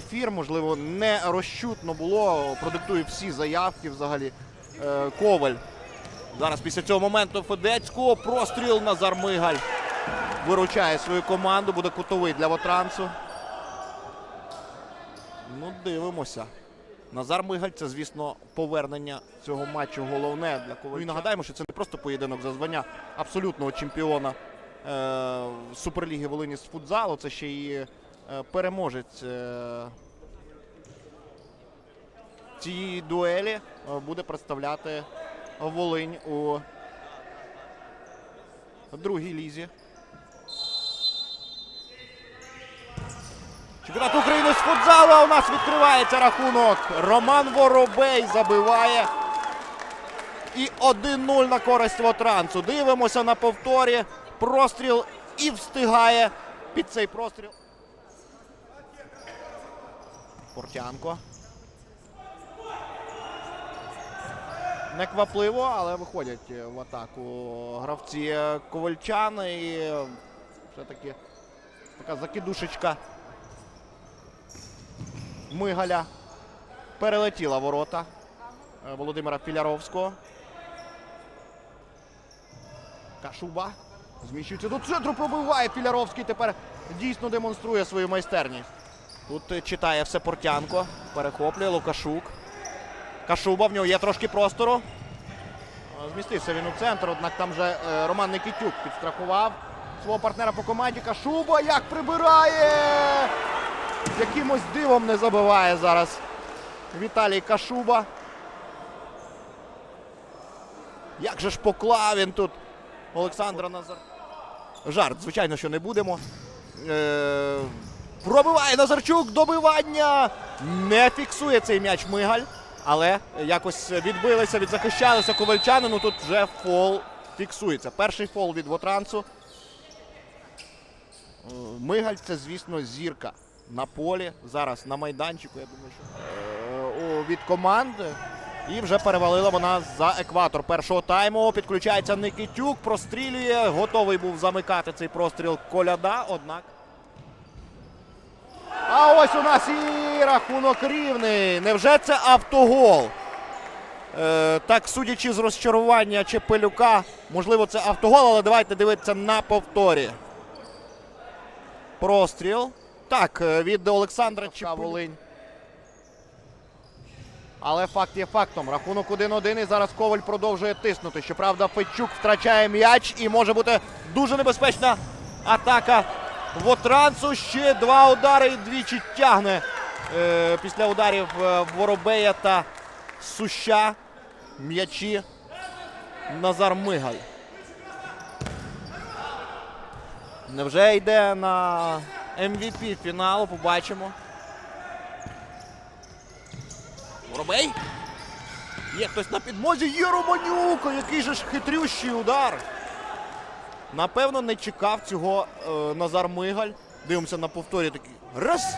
ефір. Можливо, не розчутно було. Продиктує всі заявки взагалі. Е, Коваль. Зараз після цього моменту Федецького простріл Назар Мигаль виручає свою команду. Буде кутовий для Вотрансу. Ну, дивимося. Назар Мигаль це, звісно, повернення цього матчу головне для Ковальча. І нагадаємо, що це не просто поєдинок за звання абсолютного чемпіона е, Суперліги Волині з футзалу. Це ще і переможець е, цієї дуелі е, буде представляти Волинь у другій лізі. Чемпіонат України з футзалу. а У нас відкривається рахунок. Роман Воробей забиває. І 1-0 на користь Вотрансу. Дивимося на повторі. Простріл і встигає під цей простріл. Портянко. Неквапливо, але виходять в атаку гравці Ковальчан. І все-таки така закидушечка Мигаля перелетіла ворота е, Володимира Філяровського. Кашуба зміщується до центру, пробиває Філяровський. Тепер дійсно демонструє свою майстерність. Тут е, читає все Портянко. Перехоплює Лукашук. Кашуба, в нього є трошки простору. Е, Змістився він у центр, однак там же е, Роман Никитюк підстрахував свого партнера по команді. Кашуба як прибирає! Якимось дивом не забиває зараз Віталій Кашуба. Як же ж поклав він тут Олександра Назар. Жарт, звичайно, що не будемо. Пробиває Назарчук, добивання. Не фіксує цей м'яч Мигаль. Але якось відбилися, відзахищалися ковальчани. Ну тут вже фол фіксується. Перший фол від Вотрансу. Е, Мигаль це, звісно, зірка на полі. Зараз на майданчику. Я думаю, що е, від команди. І вже перевалила вона за екватор першого тайму. Підключається Никитюк, прострілює. Готовий був замикати цей простріл коляда. Однак. А ось у нас і рахунок рівний. Невже це автогол? Е, так, судячи з розчарування Чепелюка, можливо, це автогол, але давайте дивитися на повторі. Простріл. Так, е, від Олександра Чепелюка. Але факт є фактом. Рахунок 1-1 і зараз Коваль продовжує тиснути. Щоправда, Федчук втрачає м'яч і може бути дуже небезпечна атака Вотрансу. Ще два удари і двічі тягне е, після ударів е, Воробея та Суща. М'ячі Назар Мигаль. Невже йде на MVP фіналу? Побачимо. Воробей. Є хтось на підмозі. Є Романюка. Який же ж хитрющий удар. Напевно, не чекав цього е, Назар Мигаль. Дивимося на повторі такий. Раз.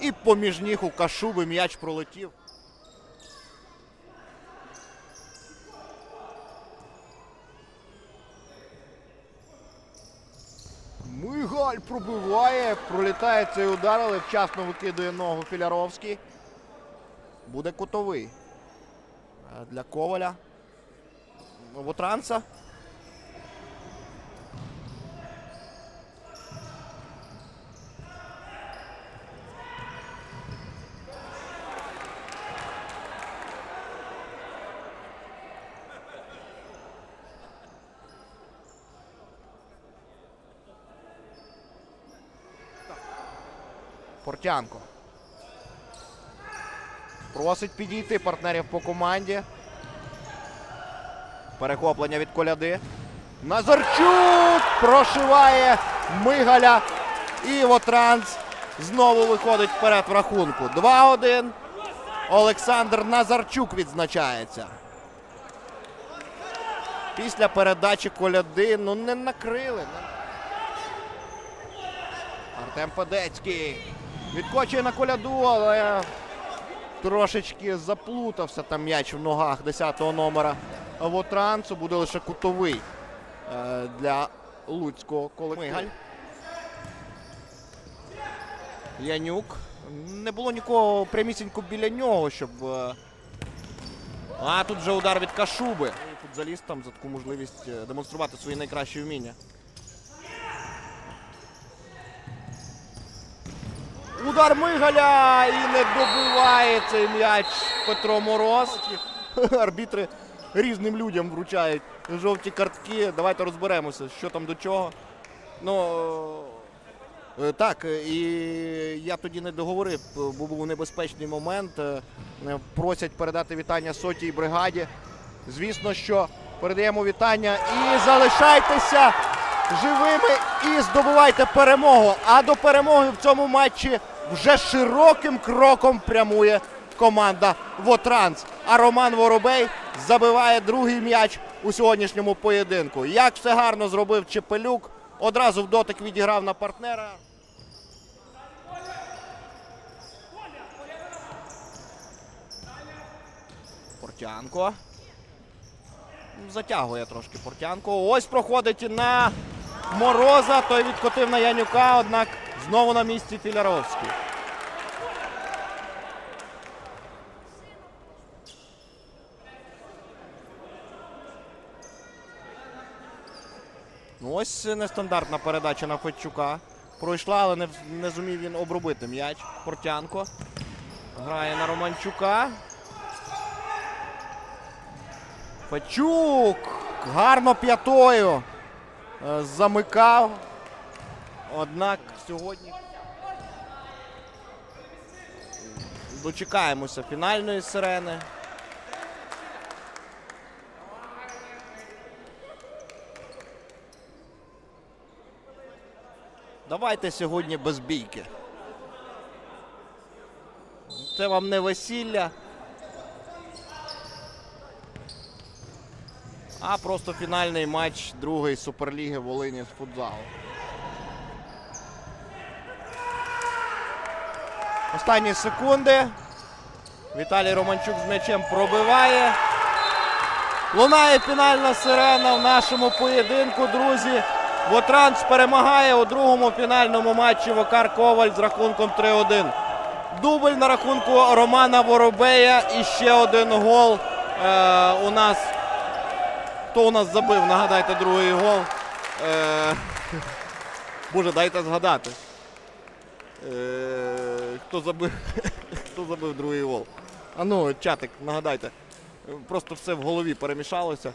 І поміж ніг у Кашуби м'яч пролетів. Мигаль пробиває. Пролітає цей удар, але вчасно викидує ногу Філяровський. Буде кутовий. Е, Для Коваля. Вотранса. Портянко. Просить підійти партнерів по команді. Перехоплення від коляди. Назарчук прошиває Мигаля. І Вотранс знову виходить вперед в рахунку. 2-1. Олександр Назарчук відзначається. Після передачі коляди ну не накрили. Артем Федецький відкочує на коляду, але трошечки заплутався там м'яч в ногах 10-го номера Вотрансу. Буде лише кутовий е, для Луцького колективу. Мигаль. Янюк. Не було нікого прямісінько біля нього, щоб. е, А тут вже удар від Кашуби. Футзалістам за таку можливість е, демонструвати свої найкращі вміння. Удар Мигаля і не добиває цей м'яч Петро Мороз. Арбітри різним людям вручають жовті картки. Давайте розберемося, що там до чого. Ну е, так, е, і я тоді не договорив, бо був небезпечний момент. Е, Просять передати вітання сотій бригаді. Звісно, що передаємо вітання і залишайтеся живими і здобувайте перемогу. А до перемоги в цьому матчі вже широким кроком прямує команда Вотранс. А Роман Воробей забиває другий м'яч у сьогоднішньому поєдинку. Як все гарно зробив Чепелюк, одразу в дотик відіграв на партнера. Портянко. Затягує трошки Портянко. Ось проходить на Мороза. Той відкотив на Янюка, однак знову на місці Філяровський. Ну, ось нестандартна передача на Федчука. Пройшла, але не, не зумів він обробити м'яч. Портянко. Грає на Романчука. Федчук гарно п'ятою е, замикав. Однак сьогодні дочекаємося фінальної сирени. Давайте сьогодні без бійки. Це вам не весілля. А просто фінальний матч другої суперліги Волині з футзалу. Останні секунди. Віталій Романчук з м'ячем пробиває. Лунає фінальна сирена в нашому поєдинку, друзі. Вотранс перемагає у другому фінальному матчі Вокар Коваль з рахунком 3-1. Дубль на рахунку Романа Воробея і ще один гол е, у нас. Хто у нас забив? Нагадайте другий гол. Е, Боже, дайте згадати. Е, хто забив? хто забив другий гол? А ну, чатик, нагадайте. Просто все в голові перемішалося.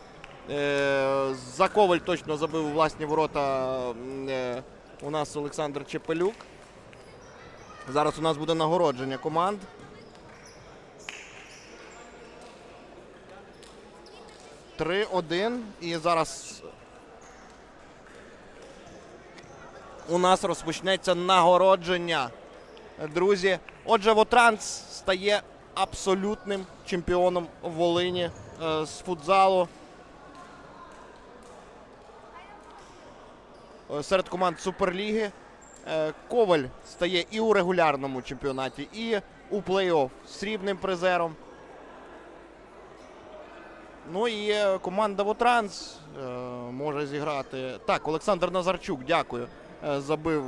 Е, за Коваль точно забив власні ворота е, у нас Олександр Чепелюк. Зараз у нас буде нагородження команд. Три-один. І зараз у нас розпочнеться нагородження. Друзі. Отже, Вотранс стає абсолютним чемпіоном Волині е, з футзалу. Е, Серед команд Суперліги. Е, Коваль стає і у регулярному чемпіонаті, і у плей-офф срібним призером. Ну і команда Вотранс може зіграти. Так, Олександр Назарчук, дякую. Забив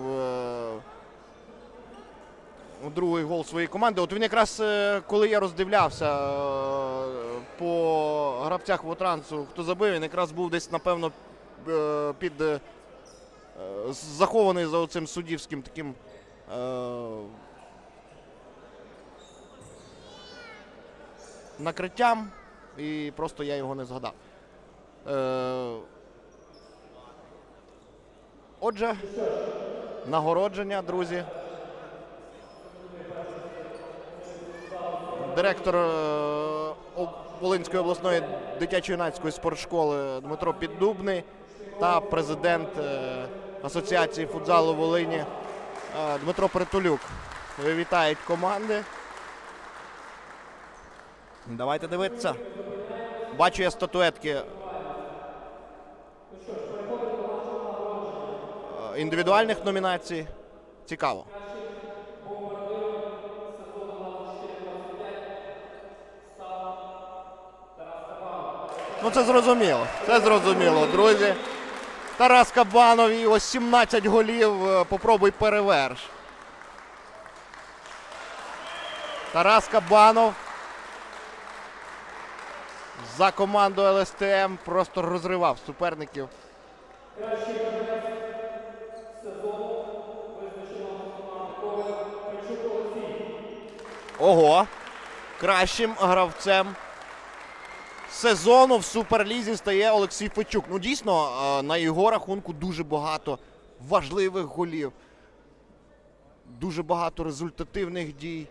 другий гол своєї команди. От він якраз е, коли я роздивлявся е, по гравцях Вотрансу, хто забив, він якраз був десь, напевно, е, під захований за оцим суддівським таким. Накриттям, і просто я його не згадав. Е, отже, нагородження, друзі. Директор е, Волинської обласної дитячо-юнацької спортшколи Дмитро Піддубний та президент е, Асоціації футзалу Волині е, Дмитро Притулюк. Вітають команди. Давайте дивитися. Бачу я статуетки. Індивідуальних номінацій. Цікаво. Ну це зрозуміло. Це зрозуміло, друзі. Тарас Кабанов і ось 17 голів. е, Попробуй переверш. Тарас Кабанов. За команду ЛСТМ просто розривав суперників. Ого. Кращим гравцем сезону в Суперлізі стає Олексій Фечук. Ну, дійсно, е, на його рахунку дуже багато важливих голів. Дуже багато результативних дій.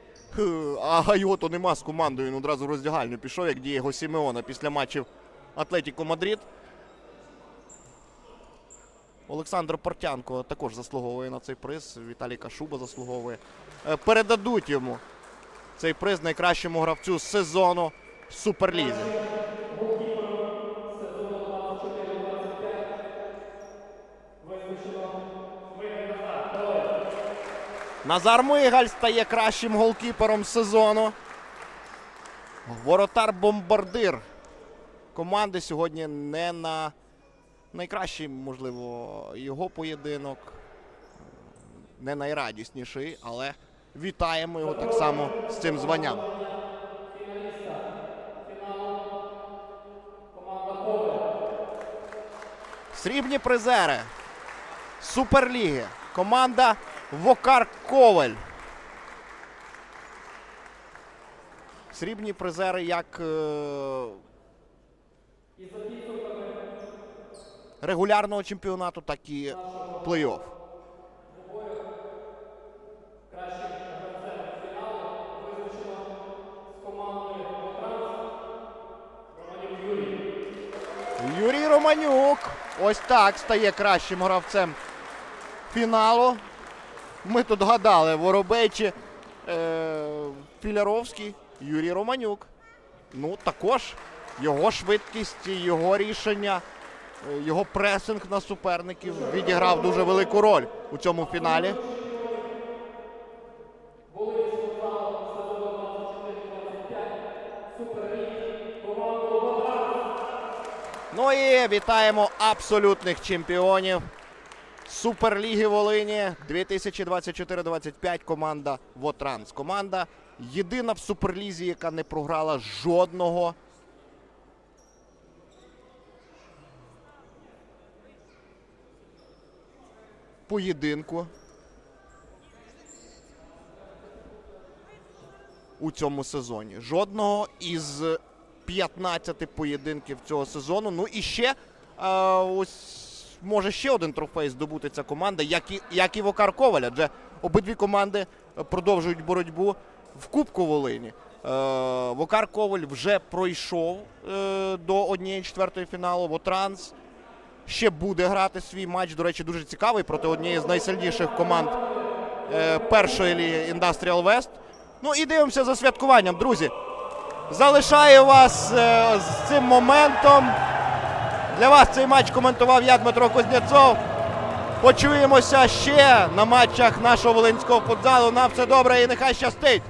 А Гайото нема з командою. Він одразу в роздягальню пішов, як Дієго Сімеона після матчів Атлетіко Мадрид. Олександр Портянко також заслуговує на цей приз. Віталій Кашуба заслуговує. Е, Передадуть йому цей приз найкращому гравцю сезону в Суперлізі. Назар Мигаль стає кращим голкіпером сезону. Воротар-бомбардир команди сьогодні не на найкращий, можливо, його поєдинок. Не найрадісніший, але вітаємо його так само з цим званням. Срібні призери Суперліги. Команда Вокар Коваль. Срібні призери як е, регулярного чемпіонату, так і плей-офф. Романюк. Ось так стає кращим гравцем фіналу. Ми тут гадали Воробейчі, е, Філяровський, Юрій Романюк. Ну, також його швидкість, його рішення, е, його пресинг на суперників відіграв дуже велику роль у цьому фіналі. Ну і вітаємо абсолютних чемпіонів Суперліги Волині 2024-25 команда Вотранс. Команда єдина в Суперлізі, яка не програла жодного. Поєдинку у цьому сезоні. Жодного із 15 поєдинків цього сезону. Ну і ще е, ось може ще один трофей здобути ця команда, як і, як і Вокар Коваль, адже обидві команди продовжують боротьбу в Кубку Волині. Е, Вокар Коваль вже пройшов е, до однієї четвертої фіналу. Вотранс ще буде грати свій матч. До речі, дуже цікавий проти однієї з найсильніших команд е, першої ліги Industrial West. Ну і дивимося за святкуванням, друзі. Залишаю вас е, з цим моментом. Для вас цей матч коментував я, Дмитро Кузнєцов. Почуємося ще на матчах нашого волинського футзалу. Нам все добре і нехай щастить!